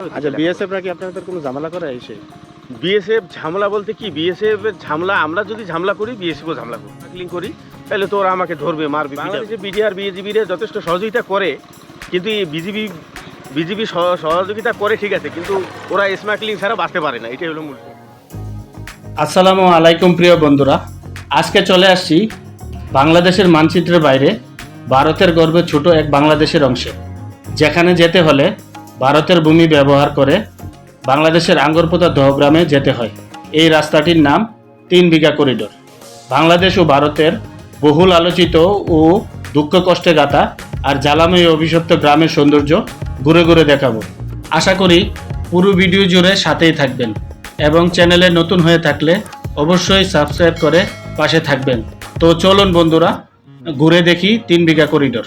আচ্ছা বিএসএফ নাকি আপনাদের কোনো ঝামেলা করে এসে? বিএসএফ ঝামেলা বলতে কি? বিএসএফ এর ঝামেলা আমরা যদি ঝামেলা করি বিএসএফও ঝামেলা করি ট্যাকলিং করি তাহলে তো ওরা আমাকে ধরবে মারবে। বাংলাদেশে বিডিআর বিএজিবির যথেষ্ট সহযোগিতা করে কিন্তু এই বিজিবি বিজিবি সহযোগিতা করে ঠিক আছে কিন্তু ওরা স্মাগলিং ছাড়া বাঁচতে পারে না এটাই হলো মূল আসসালামু আলাইকুম প্রিয় বন্ধুরা। আজকে চলে আসছি বাংলাদেশের মানচিত্রের বাইরে ভারতের গর্বে ছোট এক বাংলাদেশের অংশে। যেখানে যেতে হলে ভারতের ভূমি ব্যবহার করে বাংলাদেশের আঙ্গরপোতা দহগ্রামে যেতে হয়। এই রাস্তাটির নাম তিন বিঘা করিডোর। বাংলাদেশ ও ভারতের বহুল আলোচিত ও দুঃখ কষ্টে গাথা আর জ্বালাময় অভিশপ্ত গ্রামের সৌন্দর্য ঘুরে ঘুরে দেখাবো। আশা করি পুরো ভিডিও জুড়ে সাথেই থাকবেন এবং চ্যানেলে নতুন হয়ে থাকলে অবশ্যই সাবস্ক্রাইব করে পাশে থাকবেন। তো চলুন বন্ধুরা, ঘুরে দেখি তিন বিঘা করিডোর।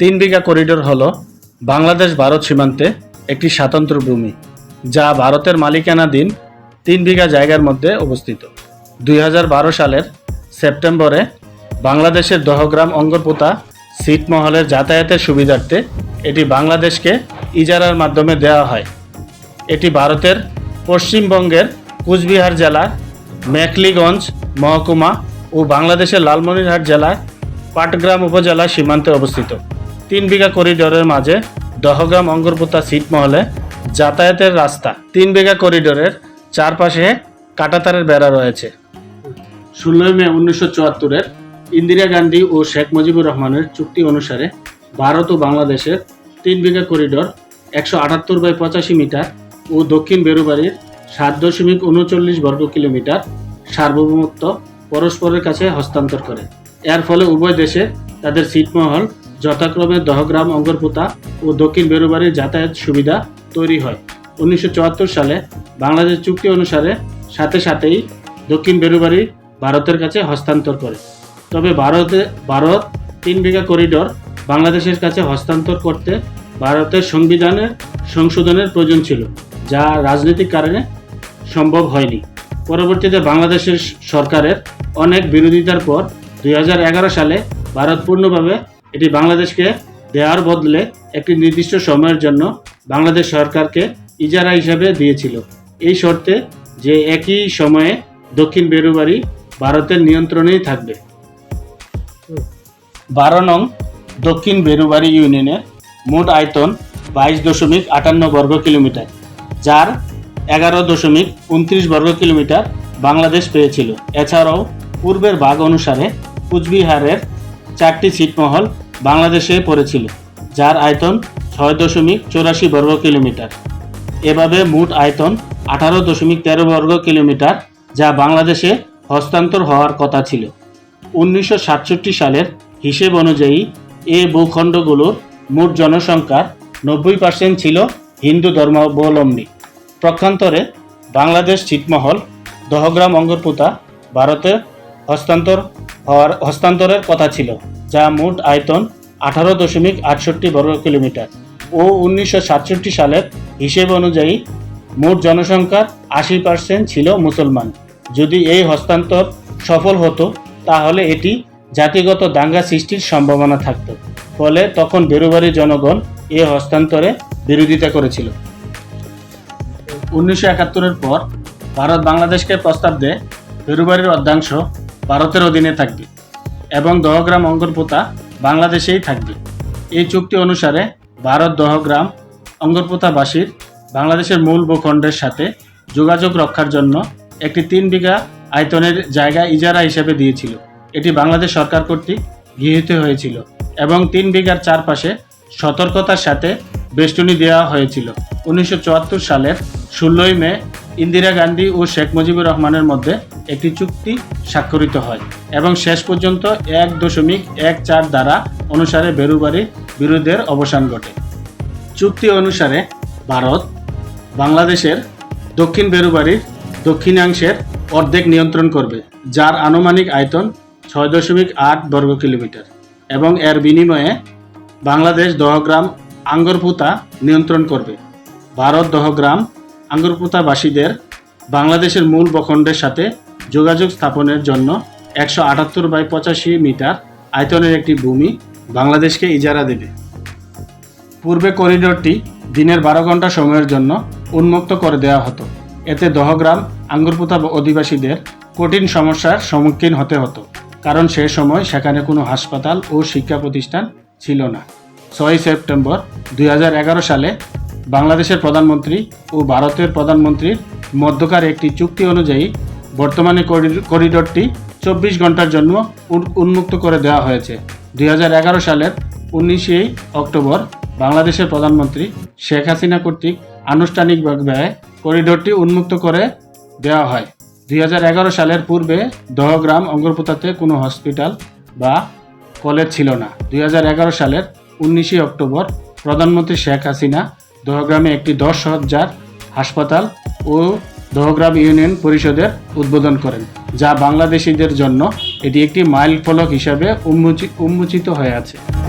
তিন বিঘা করিডোর হলো বাংলাদেশ ভারত সীমান্তে একটি স্বাতন্ত্র ভূমি, যা ভারতের মালিকানাধীন তিন বিঘা জায়গার মধ্যে অবস্থিত। দুই হাজার বারো সালের সেপ্টেম্বরে বাংলাদেশের দহগ্রাম অঙ্গরপোতা ছিটমহলের যাতায়াতের সুবিধার্থে এটি বাংলাদেশকে ইজারার মাধ্যমে দেওয়া হয়। এটি ভারতের পশ্চিমবঙ্গের কুচবিহার জেলার মেখলিগঞ্জ, মহকুমা ও বাংলাদেশের লালমনিরহাট জেলার পাটগ্রাম উপজেলা সীমান্তে অবস্থিত। তিন বিঘা করিডোরের মাঝে দহগ্রাম অঙ্গরপোতা ছিটমহলে যাতায়াতের রাস্তা, তিন বিঘা করিডোরের চারপাশে কাটাতারের বেড়া রয়েছে। ষোলোই মে উনিশশো চুয়াত্তরের ইন্দিরা গান্ধী ও শেখ মুজিবুর রহমানের চুক্তি অনুসারে ভারত ও বাংলাদেশের তিন বিঘা করিডোর একশো আটাত্তর বাই পঁচাশি মিটার ও দক্ষিণ বেরুবাড়ির সাত দশমিক উনচল্লিশ বর্গ কিলোমিটার সার্বভৌমত্ব পরস্পরের কাছে হস্তান্তর করে। এর ফলে উভয় দেশে তাদের ছিটমহল যথাক্রমে দহগ্রাম অঙ্গরপোতা ও দক্ষিণ বেরুবাড়ির যাতায়াত সুবিধা তৈরি হয়। উনিশশো চুয়াত্তর সালে বাংলাদেশ চুক্তি অনুসারে সাথে সাথেই দক্ষিণ বেরুবাড়ি ভারতের কাছে হস্তান্তর করে। তবে ভারতে, ভারত তিন বিঘা করিডোর বাংলাদেশের কাছে হস্তান্তর করতে ভারতের সংবিধানের সংশোধনের প্রয়োজন ছিল, যা রাজনৈতিক কারণে সম্ভব হয়নি। পরবর্তীতে বাংলাদেশের সরকারের অনেক বিরোধিতার পর দু হাজার এগারো সালে ভারত পূর্ণভাবে এটি বাংলাদেশকে দেওয়ার বদলে একটি নির্দিষ্ট সময়ের জন্য বাংলাদেশ সরকারকে ইজারা হিসাবে দিয়েছিল। এই শর্তে যে একই সময়ে দক্ষিণ বেরুবাড়ি ভারতের নিয়ন্ত্রণেই থাকবে। বারো নং দক্ষিণ বেরুবাড়ি ইউনিয়নের মোট আয়তন বাইশ দশমিক আটান্ন বর্গ কিলোমিটার, যার এগারো দশমিক উনত্রিশ বর্গ কিলোমিটার বাংলাদেশ পেয়েছিল। এছাড়াও পূর্বের ভাগ অনুসারে কুচবিহারের চারটি ছিটমহল বাংলাদেশে পড়েছিল, যার আয়তন ছয় দশমিক চৌরাশি বর্গ কিলোমিটার। এভাবে মোট আয়তন আঠারো দশমিক তেরো বর্গ কিলোমিটার, যা বাংলাদেশে হস্তান্তর হওয়ার কথা ছিল। উনিশশো সাতষট্টি সালের হিসেব অনুযায়ী, এ ভূখণ্ডগুলোর মোট জনসংখ্যার নব্বই পার্সেন্ট ছিল হিন্দু ধর্মাবলম্বী। পক্ষান্তরে বাংলাদেশ ছিটমহল, দহগ্রাম অঙ্গরপুতা ভারতে হস্তান্তর হওয়ার হস্তান্তরের কথা ছিল। যা মোট আয়তন আঠারো দশমিক আটষট্টি বর্গ কিলোমিটার ও উনিশশো সাতষট্টি সালের হিসেব অনুযায়ী মোট জনসংখ্যার আশি পার্সেন্ট ছিল মুসলমান। যদি এই হস্তান্তর সফল হতো, তাহলে এটি জাতিগত দাঙ্গা সৃষ্টির সম্ভাবনা থাকত। ফলে তখন বেরুবাড়ি জনগণ এ হস্তান্তরে বিরোধিতা করেছিল। উনিশশো একাত্তরের পর ভারত বাংলাদেশকে প্রস্তাব দেয় বেরুবাড়ির অর্ধাংশ ভারতের অধীনে থাকবে। এবং দহগ্রাম অঙ্গরপোতা বাংলাদেশেই থাকবে। এই চুক্তি অনুসারে ভারত দহগ্রাম অঙ্গরপোতাবাসীর বাংলাদেশের মূল ভূখণ্ডের সাথে যোগাযোগ রক্ষার জন্য একটি তিন বিঘা আয়তনের জায়গা ইজারা হিসেবে দিয়েছিল। এটি বাংলাদেশ সরকার কর্তৃক গৃহীত হয়েছিল এবং তিন বিঘার চারপাশে সতর্কতার সাথে বেষ্টনী দেওয়া হয়েছিল। উনিশশো চুয়াত্তর সালের ষোলোই মে ইন্দিরা গান্ধী ও শেখ মুজিবুর রহমানের মধ্যে একটি চুক্তি স্বাক্ষরিত হয় এবং শেষ পর্যন্ত এক দশমিক এক চার দ্বারা অনুসারে বেরুবাড়ির বিরোধের অবসান ঘটে। চুক্তি অনুসারে ভারত বাংলাদেশের দক্ষিণ বেরুবাড়ির দক্ষিণাংশের অর্ধেক নিয়ন্ত্রণ করবে, যার আনুমানিক আয়তন ছয় দশমিক আট বর্গ কিলোমিটার এবং এর বিনিময়ে বাংলাদেশ দহগ্রাম আঙ্গরপুতা নিয়ন্ত্রণ করবে। ভারত দহগ্রাম আঙ্গরপুতাবাসীদের বাংলাদেশের মূল ভূখণ্ডের সাথে যোগাযোগ স্থাপনের জন্য একশো আটাত্তর বাই পঁচাশি মিটার আয়তনের একটি ভূমি বাংলাদেশকে ইজারা দেবে। পূর্বে করিডোরটি দিনের বারো ঘণ্টা সময়ের জন্য উন্মুক্ত করে দেওয়া হতো। এতে দহগ্রাম আঙ্গুরপুতা অধিবাসীদের কঠিন সমস্যার সম্মুখীন হতে হতো, কারণ সে সময় সেখানে কোনো হাসপাতাল ও শিক্ষা প্রতিষ্ঠান ছিল না। ছয় সেপ্টেম্বর দুই হাজার এগারো সালে বাংলাদেশের প্রধানমন্ত্রী ও ভারতের প্রধানমন্ত্রীর মধ্যকার একটি চুক্তি অনুযায়ী বর্তমানে করিডোর- করিডোরটি চব্বিশ ঘণ্টার জন্য উন্মুক্ত করে দেওয়া হয়েছে। দুই হাজার এগারো সালের উনিশে অক্টোবর বাংলাদেশের প্রধানমন্ত্রী শেখ হাসিনা কর্তৃক আনুষ্ঠানিকভাবে করিডোরটি উন্মুক্ত করে দেওয়া হয়। দুই হাজার এগারো সালের পূর্বে দহগ্রাম অঙ্গরপোতাতে কোনো হসপিটাল বা কলেজ ছিল না। দুই হাজার এগারো সালের উনিশে অক্টোবর প্রধানমন্ত্রী শেখ হাসিনা দহগ্রামে একটি দশ হাজার হাসপাতাল ও দহগ্রাম ইউনিয়ন পরিষদের উদ্বোধন করেন, যা বাংলাদেশিদের জন্য এটি একটি মাইল ফলক হিসাবে উন্মোচি- উন্মোচিত হয়ে আছে।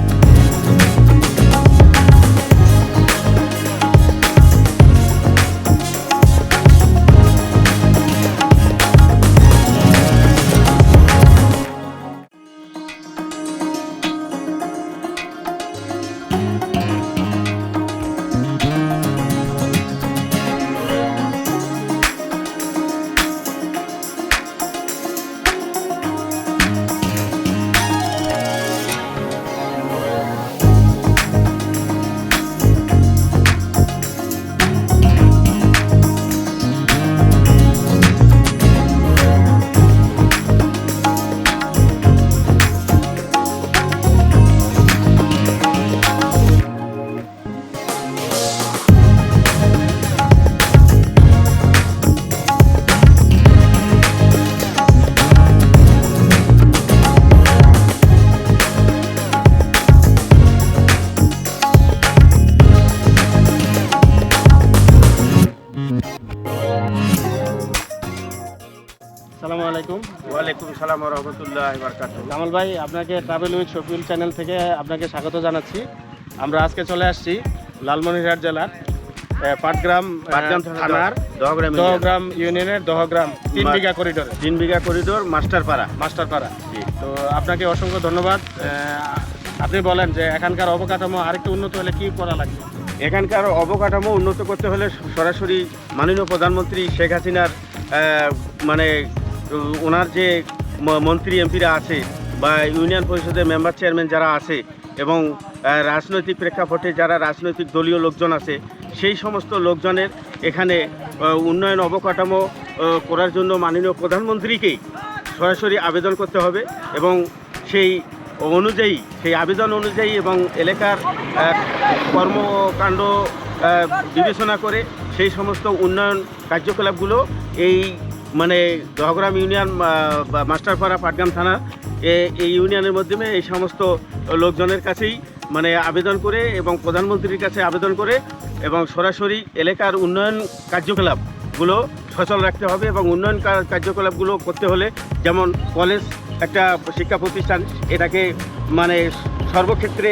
ওয়ালাইকুম রহমতুল্লাহ ভাই আপনাকে ট্রাভেল উইথ শফিউল চ্যানেল থেকে আপনাকে স্বাগত জানাচ্ছি। আমরা আজকে চলে আসছি লালমনিরহাট জেলার পাটগ্রাম পাটগ্রাম থানার দহগ্রাম দহগ্রাম ইউনিয়নের দহগ্রাম তিন বিঘা করিডোর। তিন বিঘা করিডোর মাস্টারপাড়া। মাস্টারপাড়া। তো আপনাকে অসংখ্য ধন্যবাদ। আপনি বলেন যে এখানকার অবকাঠামো আরেকটু উন্নত হলে কি করা লাগবে? এখানকার অবকাঠামো উন্নত করতে হলে সরাসরি মাননীয় প্রধানমন্ত্রী শেখ হাসিনার মানে ওনার যে মন্ত্রী এমপিরা আছে বা ইউনিয়ন পরিষদের মেম্বার চেয়ারম্যান যারা আছে এবং রাজনৈতিক প্রেক্ষাপটে যারা রাজনৈতিক দলীয় লোকজন আছে, সেই সমস্ত লোকজনের এখানে উন্নয়ন অবকাঠামো করার জন্য মাননীয় প্রধানমন্ত্রীকেই সরাসরি আবেদন করতে হবে এবং সেই অনুযায়ী, সেই আবেদন অনুযায়ী এবং এলাকার কর্মকাণ্ড বিবেচনা করে সেই সমস্ত উন্নয়ন কার্যকলাপগুলো এই মানে দহগ্রাম ইউনিয়ন মাস্টারপাড়া পাটগ্রাম থানা এই ইউনিয়নের মাধ্যমে এই সমস্ত লোকজনের কাছেই মানে আবেদন করে এবং প্রধানমন্ত্রীর কাছে আবেদন করে এবং সরাসরি এলাকার উন্নয়ন কার্যকলাপগুলো সচল রাখতে হবে এবং উন্নয়ন কার্যকলাপগুলো করতে হলে যেমন কলেজ, একটা শিক্ষা প্রতিষ্ঠান, এটাকে মানে সর্বক্ষেত্রে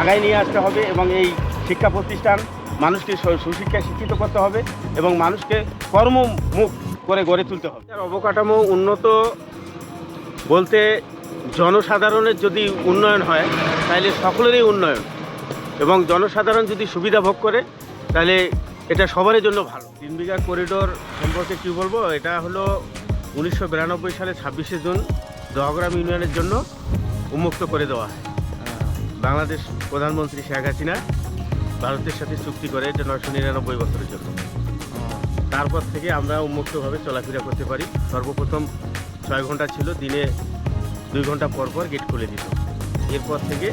আগায় নিয়ে আসতে হবে এবং এই শিক্ষা প্রতিষ্ঠান মানুষকে সুশিক্ষায় শিক্ষিত করতে হবে এবং মানুষকে কর্মমুখ করে গড়ে তুলতে হবে। আর অবকাঠামো উন্নত বলতে জনসাধারণের যদি উন্নয়ন হয় তাহলে সকলেরই উন্নয়ন। এবং জনসাধারণ যদি সুবিধা ভোগ করে তাহলে এটা সবারই জন্য ভালো। তিন বিঘা করিডোর সম্পর্কে কী বলব? এটা হলো উনিশশো বিরানব্বই সালে ছাব্বিশে জুন দহগ্রাম ইউনিয়নের জন্য উন্মুক্ত করে দেওয়া হয়। বাংলাদেশ প্রধানমন্ত্রী শেখ হাসিনা ভারতের সাথে চুক্তি করে এটা নয়শো নিরানব্বই বছরের জন্য। তারপর থেকে আমরা উন্মুক্তভাবে চলাফেরা করতে পারি। সর্বপ্রথম ছয় ঘণ্টা ছিল দিনে দুই ঘণ্টা পর পর গেট খুলে দিত। এরপর থেকে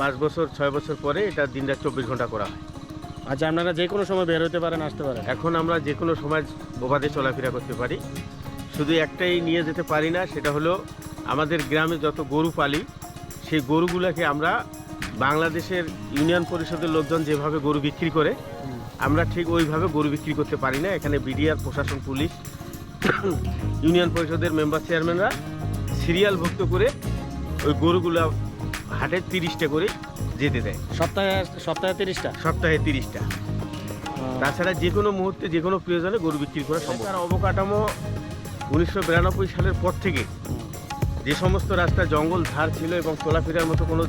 পাঁচ বছর ছয় বছর পরে এটা দিন রাত চব্বিশ ঘণ্টা করা হয়। আচ্ছা আপনারা যে কোনো সময় বের হতে পারেন আসতে পারেন? এখন আমরা যে কোনো সময় বোবাদে চলাফেরা করতে পারি। শুধু একটাই নিয়ে যেতে পারি না সেটা হলো আমাদের গ্রামে যত গরু পালি সেই গরুগুলোকে আমরা বাংলাদেশের ইউনিয়ন পরিষদের লোকজন যেভাবে গরু বিক্রি করে আমরা ঠিক ওইভাবে গরু বিক্রি করতে পারি না। এখানে বিডিআর প্রশাসন পুলিশ ইউনিয়ন পরিষদের মেম্বার চেয়ারম্যানরা সিরিয়ালভুক্ত করে ওই গরুগুলো হাটে তিরিশটা করে যেতে দেয়। সপ্তাহে সপ্তাহে তিরিশটা? সপ্তাহে তিরিশটা। তাছাড়া যে কোনো মুহূর্তে যে কোনো প্রয়োজনে গরু বিক্রি করা সম্ভব। তার অবকাঠামো উনিশশো বিরানব্বই সালের পর থেকে যে সমস্ত রাস্তা জঙ্গল ধার ছিল এবং চলাফেরার মতো কোনো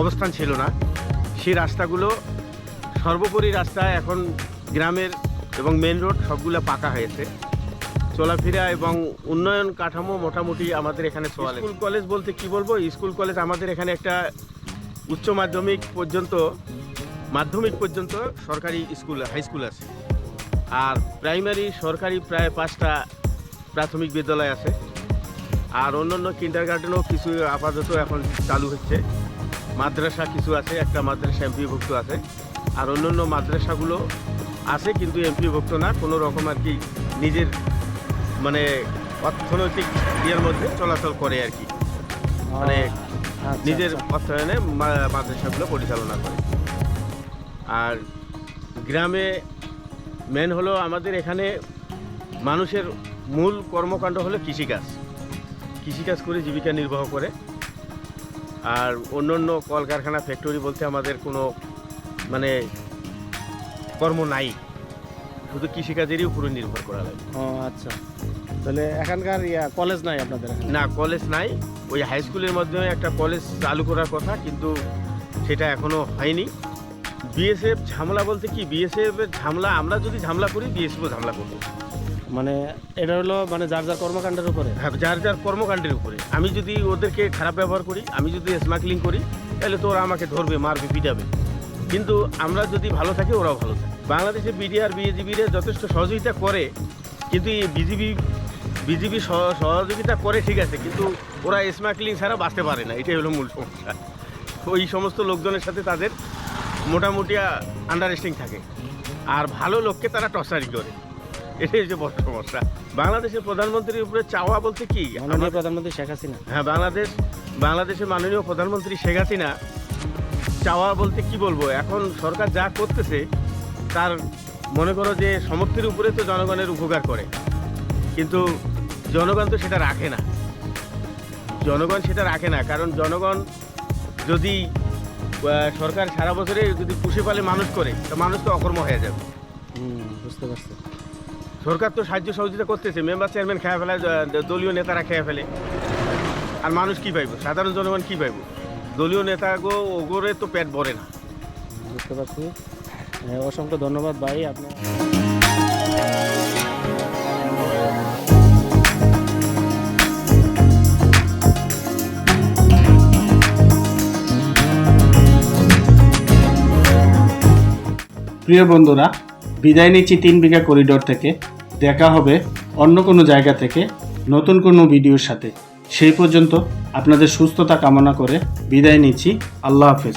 অবস্থান ছিল না। সেই রাস্তাগুলো সর্বোপরি রাস্তা এখন গ্রামের এবং মেন রোড সবগুলো পাকা হয়েছে। চলাফেরা এবং উন্নয়ন কাঠামো মোটামুটি আমাদের এখানে চলে। স্কুল কলেজ বলতে কি বলব? স্কুল কলেজ আমাদের এখানে একটা উচ্চ মাধ্যমিক পর্যন্ত মাধ্যমিক পর্যন্ত সরকারি স্কুল হাই স্কুল আছে। আর প্রাইমারি সরকারি প্রায় পাঁচটা প্রাথমিক বিদ্যালয় আছে। আর অন্যান্য কিন্ডার গার্ডেনও কিছু আপাতত এখন চালু হচ্ছে। মাদ্রাসা কিছু আছে একটা মাদ্রাসা এমপিভুক্ত আছে। আর অন্যান্য মাদ্রাসাগুলো আছে কিন্তু এমপিভুক্ত না কোনো রকম আর কি নিজের মানে অর্থনৈতিক ইয়ের মধ্যে চলাচল করে আর কি। মানে আচ্ছা, নিজের আচ্ছা। অর্থায়নে মাদ্রাসাগুলো পরিচালনা করে। আর গ্রামে মেন হলো আমাদের এখানে মানুষের মূল কর্মকাণ্ড হলো কৃষিকাজ। কৃষিকাজ করে জীবিকা নির্বাহ করে। আর অন্য অন্য কলকারখানা ফ্যাক্টরি বলতে আমাদের কোনো মানে কর্ম নাই। শুধু কৃষিকাজেরই উপরে নির্ভর করা লাগে। ও আচ্ছা। তাহলে এখানকার ইয়া কলেজ নাই আপনাদের এখানে? না কলেজ নাই। ওই হাই স্কুলের মাধ্যমে একটা কলেজ চালু করার কথা কিন্তু সেটা এখনও হয়নি। বিএসএফ ঝামেলা বলতে কি? বিএসএফ এর ঝামেলা আমরা যদি ঝামেলা করি বিএসএফও ঝামেলা করব। মানে এটা হলো মানে যার যার কর্মকাণ্ডের উপরে। হ্যাঁ, যার যার কর্মকাণ্ডের উপরে। আমি যদি ওদেরকে খারাপ ব্যবহার করি আমি যদি স্মাগলিং করি তাহলে তো ওরা আমাকে ধরবে মারবে পিটাবে। কিন্তু আমরা যদি ভালো থাকি ওরাও ভালো থাকে। বাংলাদেশে বিডিআর বিএজিবির যথেষ্ট সহযোগিতা করে কিন্তু এই বিজিবি বিজিবি সহযোগিতা করে ঠিক আছে কিন্তু ওরা স্মাগলিং ছাড়া বাঁচতে পারে না। এটাই হলো মূল সমস্যা। ওই সমস্ত লোকজনের সাথে তাদের মোটামুটি আন্ডারস্ট্যান্ডিং থাকে। আর ভালো লোককে তারা টর্চারি করে। এটাই হচ্ছে বড় সমস্যা। বাংলাদেশের প্রধানমন্ত্রীর উপরে চাওয়া বলতে কি? মাননীয় প্রধানমন্ত্রী শেখ হাসিনা। হ্যাঁ বাংলাদেশ বাংলাদেশের মাননীয় প্রধানমন্ত্রী শেখ হাসিনা চাওয়া বলতে কি বলব? এখন সরকার যা করতেছে তার মনে করো যে সমর্থের উপরে তো জনগণের উপকার করে। কিন্তু জনগণ তো সেটা রাখে না। জনগণ সেটা রাখে না কারণ জনগণ যদি সরকার সারা বছরে যদি পুষে পালে মানুষ করে তো মানুষ তো অকর্ম হয়ে যাবে। বুঝতে পারছি। সরকার তো সাহায্য সহযোগিতা করতেছে মেম্বার চেয়ারম্যান খেয়ে ফেলে দলীয় নেতারা খেয়ে ফেলে। আর মানুষ কি পাইব? সাধারণ জনগণ কি পাইব? দলীয় নেতা গো ওগরে তো পেট ভরে না। বুঝতে পারছি। হ্যাঁ, অসংখ্য ধন্যবাদ ভাই আপনার প্রিয় বন্ধুরা বিদায় নিচ্ছি তিন বিঘা করিডোর থেকে। দেখা হবে অন্য কোনো জায়গা থেকে নতুন কোনো ভিডিওর সাথে। সেই পর্যন্ত আপনাদের সুস্থতা কামনা করে বিদায় নিচ্ছি। আল্লাহ হাফেজ।